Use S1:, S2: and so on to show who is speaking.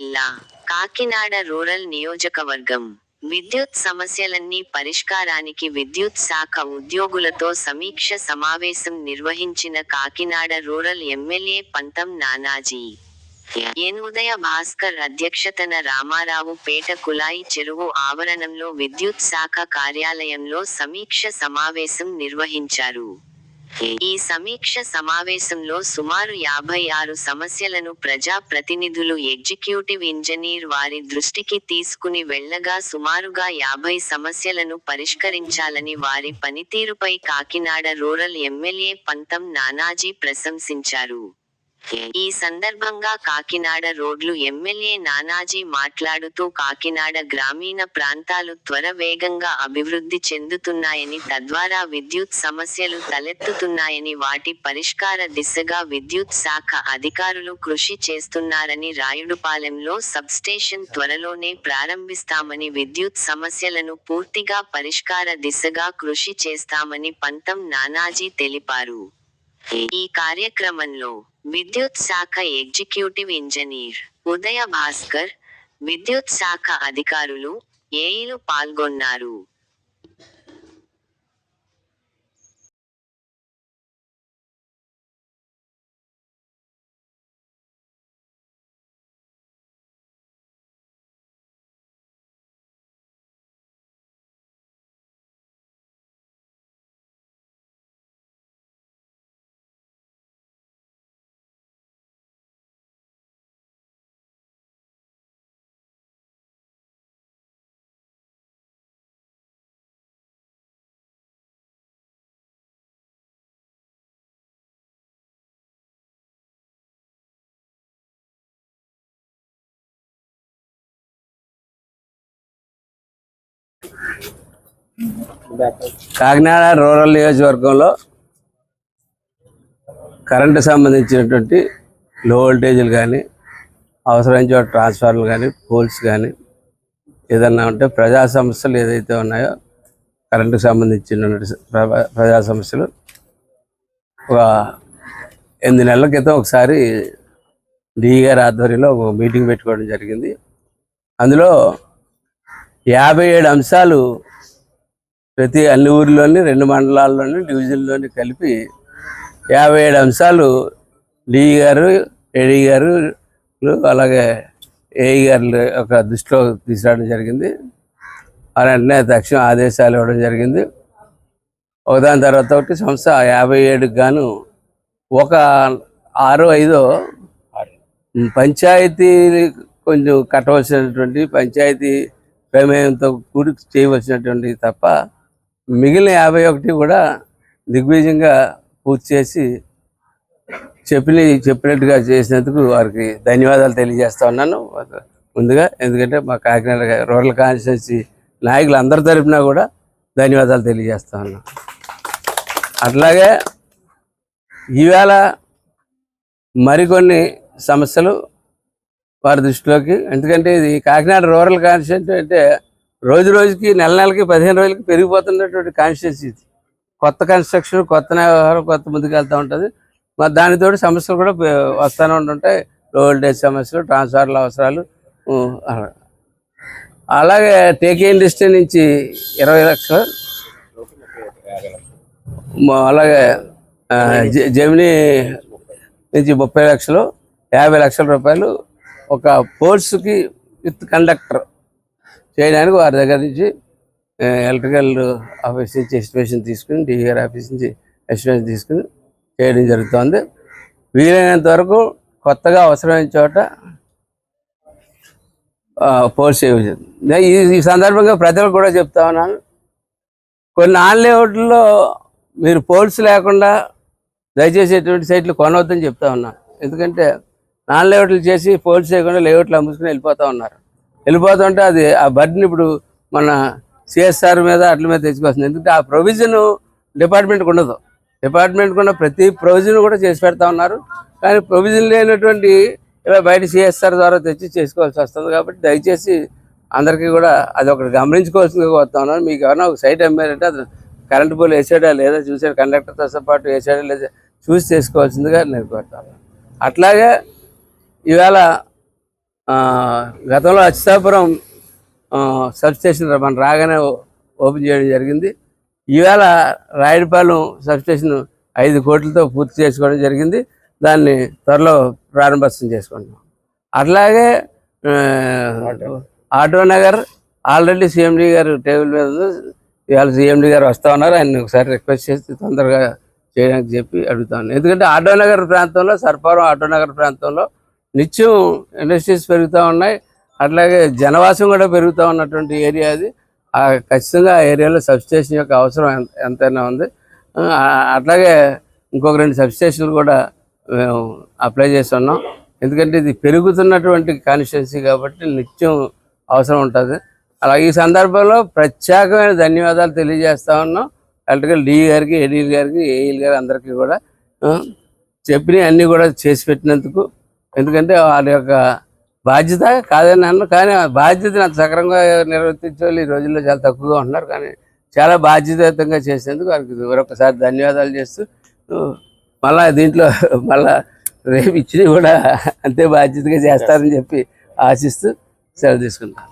S1: లా Kakinada rural నియోజకవర్గం. విద్యుత్ సమస్యలన్నీ పరిష్కారానికి విద్యుత్ శాఖ ఉద్యోగులతో సమీక్ష సమావేశం నిర్వహించిన కాకినాడ రూరల్ ఎమ్మెల్యే పంతం నానాజీ. ఎన్ ఉదయ భాస్కర్ అధ్యక్షతన రామారావు పేట కులాయి చెరువు ఆవరణంలో విద్యుత్ శాఖ కార్యాలయంలో సమీక్ష సమావేశం నిర్వహించారు. ఈ సమీక్ష సమావేశంలో సుమారు యాభై ఆరు సమస్యలను ప్రజా ప్రతినిధులు ఎగ్జిక్యూటివ్ ఇంజనీర్ వారి దృష్టికి తీసుకుని వెళ్ళగా సుమారుగా యాభై సమస్యలను పరిష్కరించాలని వారి పనితీరుపై కాకినాడ రూరల్ ఎమ్మెల్యే పంతం నానాజీ ప్రశంసించారు. ఈ సందర్భంగా కాకినాడ రోడ్లు ఎమ్మెల్యే నానాజీ మాట్లాడుతూ కాకినాడ గ్రామీణ ప్రాంతాలు త్వర వేగంగా అభివృద్ధి చెందుతున్నాయని తద్వారా విద్యుత్ సమస్యలు తలెత్తుతున్నాయని వాటి పరిష్కార దిశగా విద్యుత్ శాఖ అధికారులు కృషి చేస్తున్నారని రాయుడుపాలెంలో సబ్స్టేషన్ త్వరలోనే ప్రారంభిస్తామని విద్యుత్ సమస్యలను పూర్తిగా పరిష్కార దిశగా కృషి చేస్తామని పంతం నానాజీ తెలిపారు. ఈ కార్యక్రమంలో విద్యుత్ శాఖ ఎగ్జిక్యూటివ్ ఇంజనీర్ ఉదయ భాస్కర్ విద్యుత్ శాఖ అధికారులు ఏఈలు పాల్గొన్నారు.
S2: కాకినాడ రూరల్ నియోజకవర్గంలో కరెంటు సంబంధించినటువంటి లో వోల్టేజీలు కానీ అవసరమైన చోట ట్రాన్స్ఫార్మర్లు కానీ పోల్స్ కానీ ఏదన్నా ఉంటే ప్రజా సమస్యలు ఏదైతే ఉన్నాయో కరెంటుకు సంబంధించిన ప్ర- ప్రజా సమస్యలు ఒక ఎనిమిది నెలల క్రితం ఒకసారి డిఈ గారి ఆధ్వర్యంలో ఒక మీటింగ్ పెట్టుకోవడం జరిగింది. అందులో యాభై ఏడు అంశాలు ప్రతి అన్ని ఊర్లోని రెండు మండలాల్లోని డివిజన్లోని కలిపి యాభై ఏడు అంశాలు లీ గారు ఏడి గారు అలాగే ఏఈ గారు ఒక దృష్టిలో తీసుకురావడం జరిగింది. ఆ వెంటనే తక్షణ ఆదేశాలు ఇవ్వడం జరిగింది. ఒకదాని తర్వాత ఒకటి సంస్థ యాభై ఏడుకి గాను ఒక ఆరు ఐదో పంచాయతీ కొంచెం కట్టవలసినటువంటి పంచాయతీ ప్రమేయంతో కూడి చేయవలసినటువంటి తప్ప మిగిలిన యాభై ఒకటి కూడా దిగ్విజయంగా పూర్తి చేసి చెప్పిన చెప్పినట్టుగా చేసినందుకు వారికి ధన్యవాదాలు తెలియజేస్తా ఉన్నాను. ముందుగా ఎందుకంటే మా కాకినాడ రూరల్ కాన్స్టిట్యున్సీ నాయకులు అందరి తరఫున కూడా ధన్యవాదాలు తెలియజేస్తా ఉన్నాను అట్లాగే ఈవేళ మరికొన్ని సమస్యలు వారి దృష్టిలోకి ఎందుకంటే ఇది కాకినాడ రూరల్ కాన్స్టిట్యూన్సీ అంటే రోజు రోజుకి నెల నెలకి పదిహేను రోజులకి పెరిగిపోతున్నటువంటి కాన్స్టిట్యూన్సీ ఇది. కొత్త కన్స్ట్రక్షన్ కొత్త వ్యవహారం కొత్త ముందుకు వెళ్తూ ఉంటుంది. మరి దానితోటి సమస్యలు కూడా వస్తూనే ఉంటుంటాయి. లో సమస్యలు ట్రాన్స్ఫార్ల అవసరాలు అలాగే టేకే ఇండస్ట్రీ నుంచి ఇరవై లక్షలు. అలాగే జమిని నుంచి ముప్పై లక్షలు యాభై లక్షల రూపాయలు ఒక పోల్స్కి విత్ కండక్టర్. చేయడానికి వారి దగ్గర నుంచి ఎలక్ట్రికల్ ఆఫీస్ నుంచి ఎస్టిమేషన్ తీసుకుని డిఆర్ ఆఫీస్ నుంచి ఎస్టిమేషన్ తీసుకుని చేయడం జరుగుతుంది. వీలైనంత వరకు కొత్తగా అవసరమైన చోట పోల్స్ చేయవచ్చు. ఈ ఈ సందర్భంగా ప్రజలకు కూడా చెప్తా ఉన్నాను. కొన్ని ఆన్లేఅవుట్లో మీరు పోల్స్ లేకుండా దయచేసి ఎటువంటి సైట్లు కొనవద్దని చెప్తా ఉన్నాను ఎందుకంటే నాన్ లేఅవుట్లు చేసి పోల్స్ చేయకుండా లేఅవుట్లు అమ్ముకుని వెళ్ళిపోతూ ఉన్నారు. వెళ్ళిపోతుంటే అది ఆ బర్డ్ని ఇప్పుడు మన సిఎస్ఆర్ మీద అట్ల మీద తెచ్చుకోవాల్సింది ఎందుకంటే ఆ ప్రొవిజన్ డిపార్ట్మెంట్కి ఉండదు. డిపార్ట్మెంట్కి ఉన్న ప్రతి ప్రొవిజన్ కూడా చేసి పెడతా ఉన్నారు. కానీ ప్రొవిజన్ లేనటువంటి ఇలా బయట సిఎస్ఆర్ ద్వారా తెచ్చి చేసుకోవాల్సి వస్తుంది కాబట్టి దయచేసి అందరికీ కూడా అది ఒకటి గమనించుకోవాల్సిందిగా వస్తా ఉన్నాను. మీకు ఎవరైనా ఒక సైట్ అమ్మారంటే అది కరెంట్ పోల్ వేసాడా లేదా చూసాడు కండక్టర్తో పాటు వేసాడా లేదా చూసి చేసుకోవాల్సిందిగా నేను కోరుతాను అట్లాగే ఈవేళ గతంలో అచ్చాపురం సబ్స్టేషన్ సబ్ మన రాగానే ఓపెన్ చేయడం జరిగింది. ఈవేళ రాయుడిపాలెం సబ్స్టేషన్ ఐదు కోట్లతో పూర్తి చేసుకోవడం జరిగింది. దాన్ని త్వరలో ప్రారంభోత్సవం చేసుకుంటున్నాం. అట్లాగే ఆటో నగర్ ఆల్రెడీ సీఎండి గారు టేబుల్ మీద ఇవాళ సీఎండి గారు వస్తా ఉన్నారు. ఆయన ఒకసారి రిక్వెస్ట్ చేసి తొందరగా చేయడానికి చెప్పి అడుగుతాను ఎందుకంటే ఆటో నగర్ ప్రాంతంలో సర్పారం ఆటో నగర్ ప్రాంతంలో నిత్యం ఇండస్ట్రీస్ పెరుగుతూ ఉన్నాయి. అట్లాగే జనవాసం కూడా పెరుగుతూ ఉన్నటువంటి ఏరియా అది. ఆ ఖచ్చితంగా ఆ ఏరియాలో సబ్స్టేషన్ యొక్క అవసరం ఎంతైనా ఉంది. అట్లాగే ఇంకొక రెండు సబ్స్టేషన్లు కూడా మేము అప్లై చేస్తున్నాం. ఎందుకంటే ఇది పెరుగుతున్నటువంటి కాన్స్టిట్యున్సీ కాబట్టి నిత్యం అవసరం ఉంటుంది. అలాగే ఈ సందర్భంలో ప్రత్యేకమైన ధన్యవాదాలు తెలియజేస్తా ఉన్నాం. ఎలక్ట్రికల్ డి గారికి ఏడీఎల్ గారికి ఏఈల్ గారు అందరికీ కూడా. చెప్పినవి అన్నీ కూడా చేసి పెట్టినందుకు ఎందుకంటే వారి యొక్క బాధ్యత కాదని అన్న కానీ ఆ బాధ్యతను అంత సక్రమంగా నిర్వర్తించే వాళ్ళు ఈ రోజుల్లో చాలా తక్కువగా ఉంటున్నారు. కానీ చాలా బాధ్యతాయుతంగా చేసేందుకు వారికి మరొకసారి ధన్యవాదాలు చేస్తూ మళ్ళా దీంట్లో మళ్ళా రేపు ఇచ్చినవి కూడా అంతే బాధ్యతగా చేస్తారని చెప్పి ఆశిస్తూ సెలవు తీసుకుంటాను